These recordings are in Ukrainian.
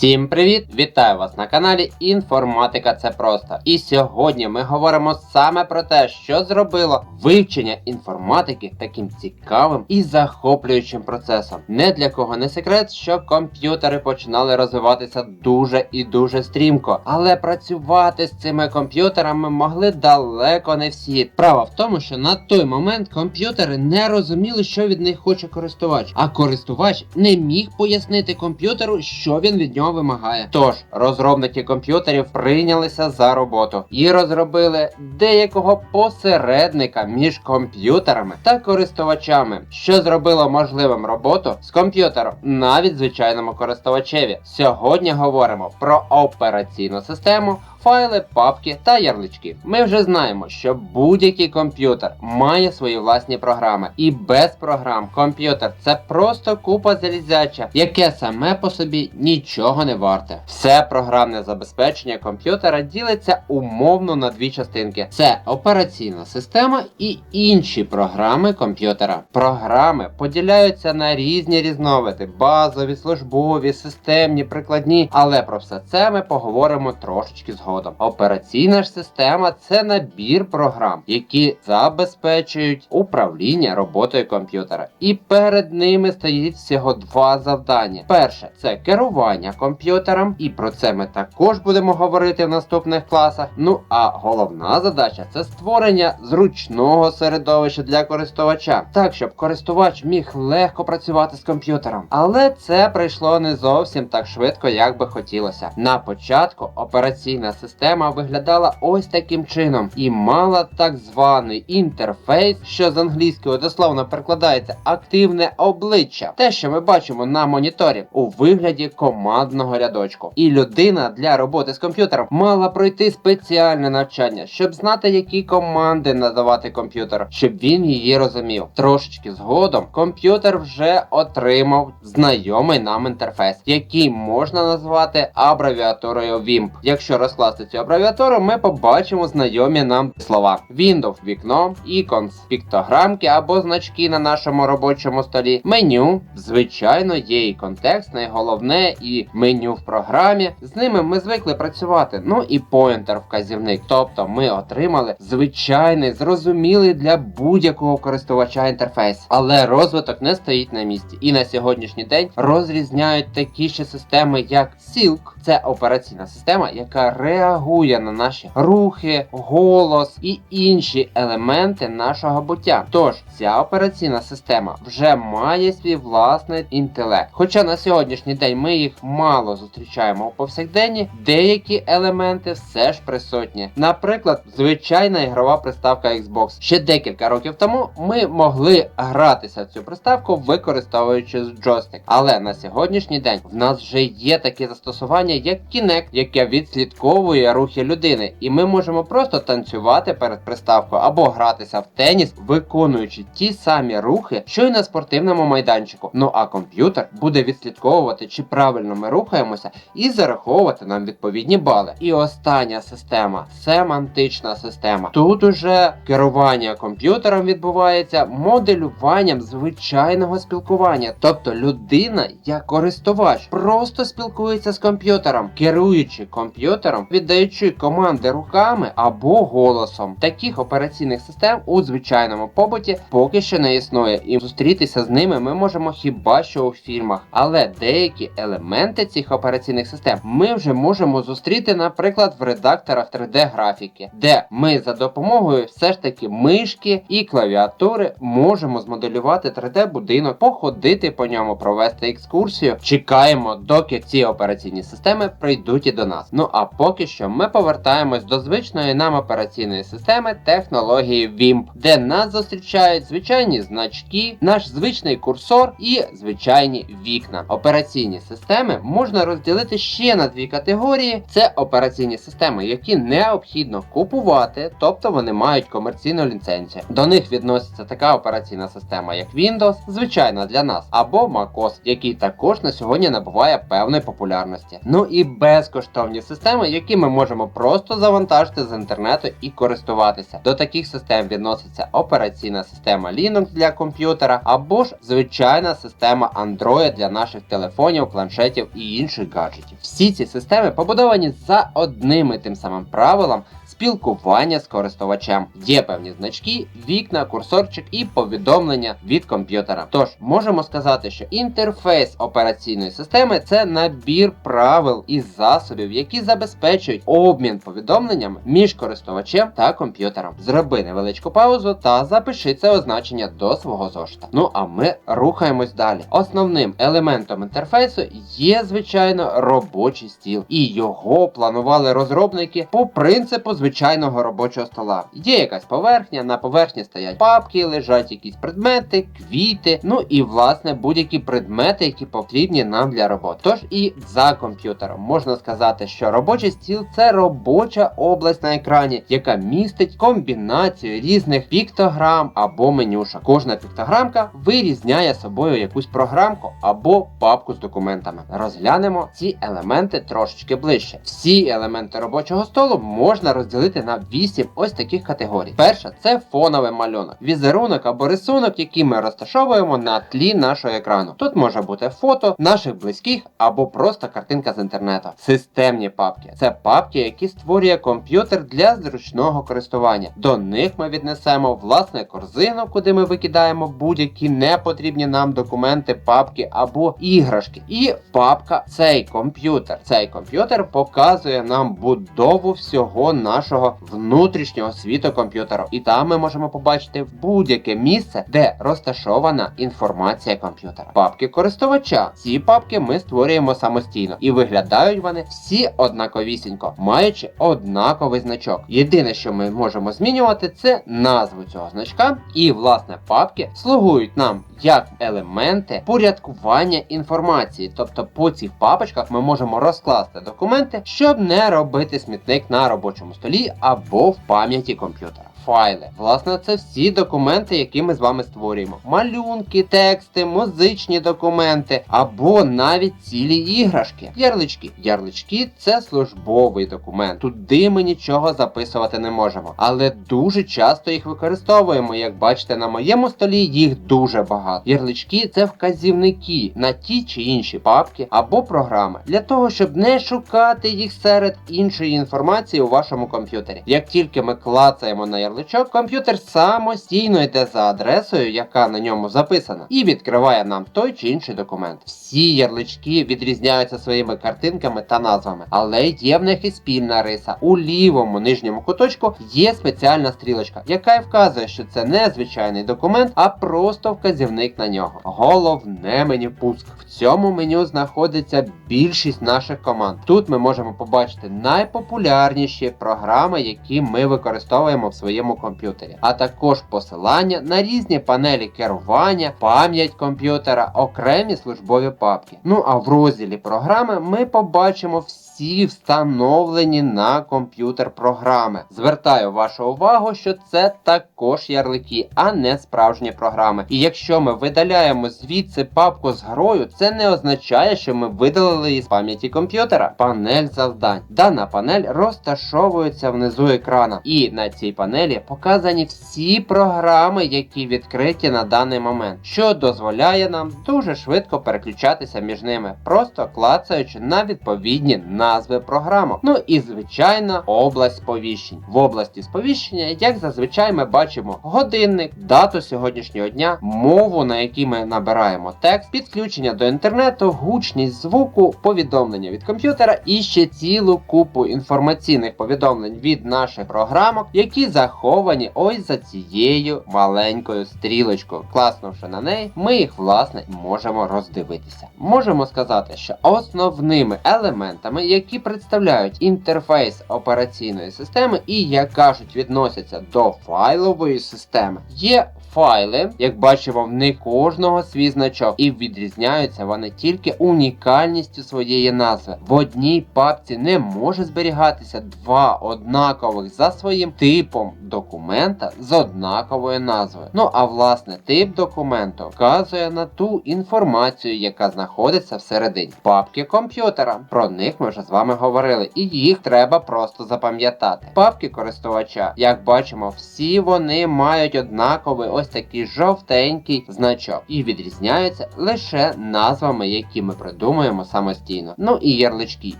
Всім привіт! Вітаю вас на каналі Інформатика це просто. І сьогодні ми говоримо саме про те, що зробило вивчення інформатики таким цікавим і захоплюючим процесом. Не для кого не секрет, що комп'ютери починали розвиватися дуже і дуже стрімко, але працювати з цими комп'ютерами могли далеко не всі. Справа в тому, що на той момент комп'ютери не розуміли, що від них хоче користувач, а користувач не міг пояснити комп'ютеру, що він від нього вимагає. Тож розробники комп'ютерів прийнялися за роботу і розробили деякого посередника між комп'ютерами та користувачами, що зробило можливим роботу з комп'ютером навіть звичайному користувачеві. Сьогодні говоримо про операційну систему. Файли, папки та ярлички. Ми вже знаємо, що будь-який комп'ютер має свої власні програми, і без програм комп'ютер це просто купа залізяча, яке саме по собі нічого не варте. Все програмне забезпечення комп'ютера ділиться умовно на дві частинки: це операційна система і інші програми комп'ютера. Програми поділяються на різні різновиди: базові, службові, системні, прикладні. Але про все це ми поговоримо трошечки згодом. Операційна ж система це набір програм, які забезпечують управління роботою комп'ютера. І перед ними стоїть всього два завдання. Перше це керування комп'ютером, і про це ми також будемо говорити в наступних класах. Ну а головна задача це створення зручного середовища для користувача, так щоб користувач міг легко працювати з комп'ютером. Але це прийшло не зовсім так швидко, як би хотілося. На початку операційна система виглядала ось таким чином і мала так званий інтерфейс, що з англійської дословно перекладається активне обличчя, те, що ми бачимо на моніторі, у вигляді командного рядочку. І людина для роботи з комп'ютером мала пройти спеціальне навчання, щоб знати, які команди надавати комп'ютеру, щоб він її розумів. Трошечки згодом комп'ютер вже отримав знайомий нам інтерфейс, який можна назвати абревіатурою WIMP. Якщо розкласти цю абревіатуру, ми побачимо знайомі нам слова: Windows вікно, icons, піктограмки або значки на нашому робочому столі, меню. Звичайно, є і контекстне, і головне, і меню в програмі. З ними ми звикли працювати. Ну і поінтер вказівник. Тобто ми отримали звичайний, зрозумілий для будь-якого користувача інтерфейс. Але розвиток не стоїть на місці. І на сьогоднішній день розрізняють такі ще системи, як Silk. Це операційна система, яка реагує на наші рухи, голос і інші елементи нашого буття. Тож ця операційна система вже має свій власний інтелект. Хоча на сьогоднішній день ми їх мало зустрічаємо у повсякденні, деякі елементи все ж присутні. Наприклад, звичайна ігрова приставка Xbox. Ще декілька років тому ми могли гратися в цю приставку, використовуючи джойстик. Але на сьогоднішній день в нас вже є такі застосування, як Kinect, яке відслідковує рухи людини, і ми можемо просто танцювати перед приставкою або гратися в теніс, виконуючи ті самі рухи, що й на спортивному майданчику. Ну а комп'ютер буде відслідковувати, чи правильно ми рухаємося, і зараховувати нам відповідні бали. І остання система семантична система. Тут уже керування комп'ютером відбувається моделюванням звичайного спілкування. Тобто людина, як користувач, просто спілкується з комп'ютером, керуючи комп'ютером, віддаючи команди руками або голосом. Таких операційних систем у звичайному побуті поки що не існує, і зустрітися з ними ми можемо хіба що у фільмах. Але деякі елементи цих операційних систем ми вже можемо зустріти, наприклад, в редакторах 3D-графіки, де ми за допомогою все ж таки мишки і клавіатури можемо змоделювати 3D-будинок, походити по ньому, провести екскурсію. Чекаємо, доки ці операційні системи прийдуть і до нас. Ну а поки що ми повертаємось до звичної нам операційної системи технології WIMP, де нас зустрічають звичайні значки, наш звичний курсор і звичайні вікна. Операційні системи можна розділити ще на дві категорії: це операційні системи, які необхідно купувати, тобто вони мають комерційну ліцензію. До них відноситься така операційна система, як Windows, звичайна для нас, або macOS, який також на сьогодні набуває певної популярності. Ну і безкоштовні системи, які ми можемо просто завантажити з інтернету і користуватися. До таких систем відноситься операційна система Linux для комп'ютера або ж звичайна система Android для наших телефонів, планшетів і інших гаджетів. Всі ці системи побудовані за одним і тим самим правилом спілкування з користувачем. Є певні значки, вікна, курсорчик і повідомлення від комп'ютера. Тож можемо сказати, що інтерфейс операційної системи це набір правил і засобів, які забезпечують обмін повідомленнями між користувачем та комп'ютером. Зроби невеличку паузу та запиши це означення до свого зошита. Ну а ми рухаємось далі. Основним елементом інтерфейсу є, звичайно, робочий стіл, і його планували розробники по принципу звичайного робочого стола. Є якась поверхня, на поверхні стоять папки, лежать якісь предмети, квіти, ну і власне будь-які предмети, які потрібні нам для роботи. Тож і за комп'ютером можна сказати, що робочий стіл це робоча область на екрані, яка містить комбінацію різних піктограм або менюшок. Кожна піктограмка вирізняє собою якусь програмку або папку з документами. Розглянемо ці елементи трошечки ближче. Всі елементи робочого столу можна розділити на 8 ось таких категорій. Перша це фоновий малюнок, візерунок або рисунок, який ми розташовуємо на тлі нашого екрану. Тут може бути фото наших близьких або просто картинка з інтернету. Системні папки це папки, які створює комп'ютер для зручного користування. До них ми віднесемо власне корзину, куди ми викидаємо будь-які непотрібні нам документи, папки або іграшки. І папка цей комп'ютер. Цей комп'ютер показує нам будову всього нашого внутрішнього світу комп'ютера. І там ми можемо побачити будь-яке місце, де розташована інформація комп'ютера. Папки користувача. Ці папки ми створюємо самостійно і виглядають вони всі однаковісінько, маючи однаковий значок. Єдине, що ми можемо змінювати, це назву цього значка. І власне папки слугують нам як елементи порядкування інформації. Тобто по цих папочках ми можемо розкласти документи, щоб не робити смітник на робочому столі або в пам'яті комп'ютера. Файли. Власне, це всі документи, які ми з вами створюємо. Малюнки, тексти, музичні документи або навіть цілі іграшки. Ярлички. Ярлички це службовий документ. Туди ми нічого записувати не можемо. Але дуже часто їх використовуємо. Як бачите, на моєму столі їх дуже багато. Ярлички це вказівники на ті чи інші папки або програми для того, щоб не шукати їх серед іншої інформації у вашому комп'ютері. Як тільки ми клацаємо на ярличок, комп'ютер самостійно йде за адресою, яка на ньому записана, і відкриває нам той чи інший документ. Всі ярлички відрізняються своїми картинками та назвами, але є в них і спільна риса. У лівому нижньому куточку є спеціальна стрілочка, яка і вказує, що це не звичайний документ, а просто вказівник на нього. Головне меню пуск. В цьому меню знаходиться більшість наших команд. Тут ми можемо побачити найпопулярніші програми, які ми використовуємо в своєму комп'ютері, а також посилання на різні панелі керування, пам'ять комп'ютера, окремі службові папки. Ну а в розділі програми ми побачимо всі встановлені на комп'ютер програми. Звертаю вашу увагу, що це також ярлики, а не справжні програми. І якщо ми видаляємо звідси папку з грою, це не означає, що ми видалили її з пам'яті комп'ютера. Панель завдань. Дана панель розташовується внизу екрана, і на цій панелі показані всі програми, які відкриті на даний момент, що дозволяє нам дуже швидко переключатися між ними, просто клацаючи на відповідні назви програмок. Ну і звичайно, область сповіщень. В області сповіщення, як зазвичай, ми бачимо годинник, дату сьогоднішнього дня, мову, на якій ми набираємо текст, підключення до інтернету, гучність звуку, повідомлення від комп'ютера і ще цілу купу інформаційних повідомлень від наших програмок, які заховані ось за цією маленькою стрілочкою. Класнувши на неї, ми їх власне можемо роздивитися. Можемо сказати, що основними елементами, які представляють інтерфейс операційної системи і, як кажуть, відносяться до файлової системи, є файли, як бачимо, в них кожного свій значок, і відрізняються вони тільки унікальністю своєї назви. В одній папці не може зберігатися два однакових за своїм типом документа з однаковою назвою. Ну а власне тип документу вказує на ту інформацію, яка знаходиться всередині. Папки комп'ютера. Про них ми вже з вами говорили, і їх треба просто запам'ятати. Папки користувача, як бачимо, всі вони мають однаковий ось такий жовтенький значок і відрізняються лише назвами, які ми придумуємо самостійно. Ну і ярлички,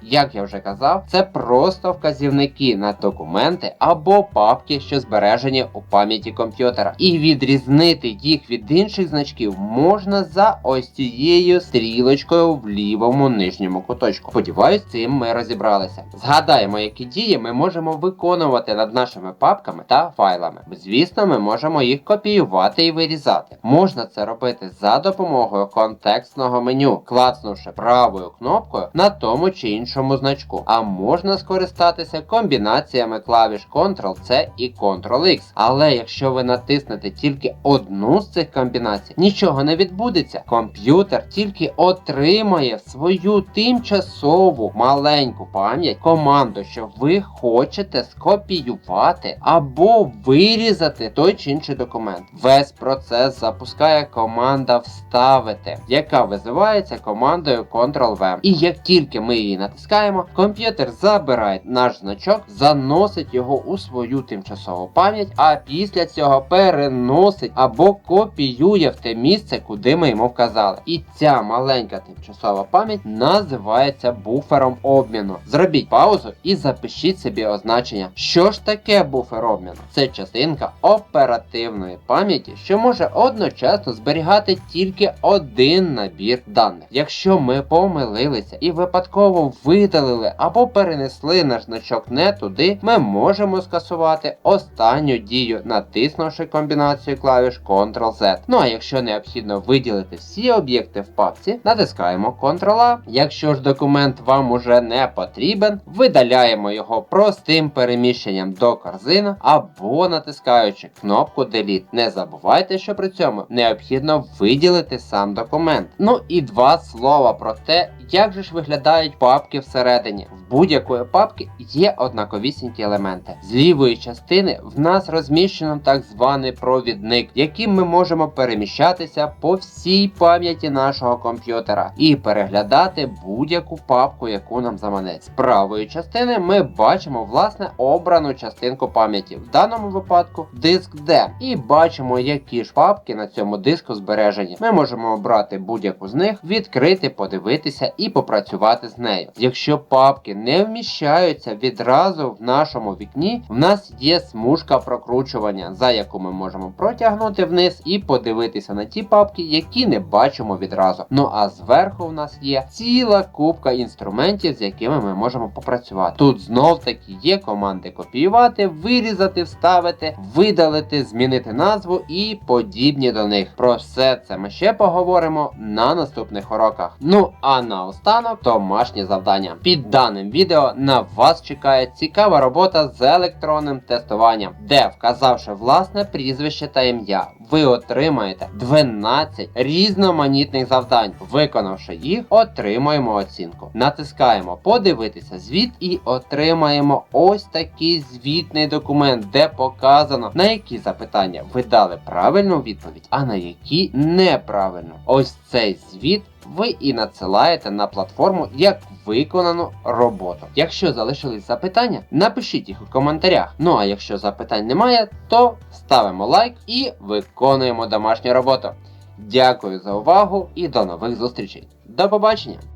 як я вже казав, це просто вказівники на документи або папки, що збережені у пам'яті комп'ютера. І відрізнити їх від інших значків можна за ось цією стрілочкою в лівому нижньому куточку. Сподіваюсь, цим ми розібралися. Згадаємо, які дії ми можемо виконувати над нашими папками та файлами. Звісно, ми можемо їх копіювати і вирізати. Можна це робити за допомогою контекстного меню, клацнувши правою кнопкою на тому чи іншому значку. А можна скористатися комбінаціями клавіш Ctrl-C і Ctrl-X. Але якщо ви натиснете тільки одну з цих комбінацій, нічого не відбудеться. Комп'ютер тільки отримає свою тимчасову маленьку пам'ять команду, що ви хочете скопіювати або вирізати той чи інший документ. Весь процес запускає команда вставити, яка визивається командою Ctrl-V. І як тільки ми її натискаємо, комп'ютер забирає наш значок, заносить його у свою тимчасову пам'ять, а після цього переносить або копіює в те місце, куди ми йому вказали. І ця маленька тимчасова пам'ять називається буфером обміну. Зробіть паузу і запишіть собі означення. Що ж таке буфер обміну? Це частинка оперативної пам'яті, що може одночасно зберігати тільки один набір даних. Якщо ми помилилися і випадково видалили або перенесли наш значок не туди, ми можемо скасувати останню дію, натиснувши комбінацію клавіш Ctrl-Z. Ну а якщо необхідно виділити всі об'єкти в папці, натискаємо Ctrl-A. Якщо ж документ вам уже не потрібен, видаляємо його простим переміщенням до корзини або натискаючи кнопку Delete. Не забувайте, що при цьому необхідно виділити сам документ. Ну і два слова про те, як же ж виглядають папки всередині. В будь-якої папки є однаковісінькі елементи. З лівої частини в нас розміщено так званий провідник, яким ми можемо переміщатися по всій пам'яті нашого комп'ютера і переглядати будь-яку папку, яку нам заманець. З правої частини ми бачимо власне обрану частинку пам'яті, в даному випадку диск D. І бачимо, які ж папки на цьому диску збережені. Ми можемо обрати будь-яку з них, відкрити, подивитися і попрацювати з нею. Якщо папки не вміщаються відразу в нашому вікні, в нас є смужка прокручування, за яку ми можемо протягнути вниз і подивитися на ті папки, які не бачимо відразу. Ну а зверху в нас є ціла купка інструментів, з якими ми можемо попрацювати. Тут знов таки є команди копіювати, вирізати, вставити, видалити, змінити назву і подібні до них. Про все це ми ще поговоримо на наступних уроках. Ну а наостанок домашнє завдання. Під даним відео на вас чекає цікава робота з електронним тестуванням, де, вказавши власне прізвище та ім'я, ви отримаєте 12 різноманітних завдань. Виконавши їх, отримаємо оцінку. Натискаємо подивитися звіт і отримаємо ось такий звітний документ, де показано на які запитання ви дали правильну відповідь, а на які неправильну. Ось цей звіт ви і надсилаєте на платформу як виконану роботу. Якщо залишились запитання, напишіть їх у коментарях. Ну а якщо запитань немає, то ставимо лайк і виконуємо домашню роботу. Дякую за увагу і до нових зустрічей. До побачення!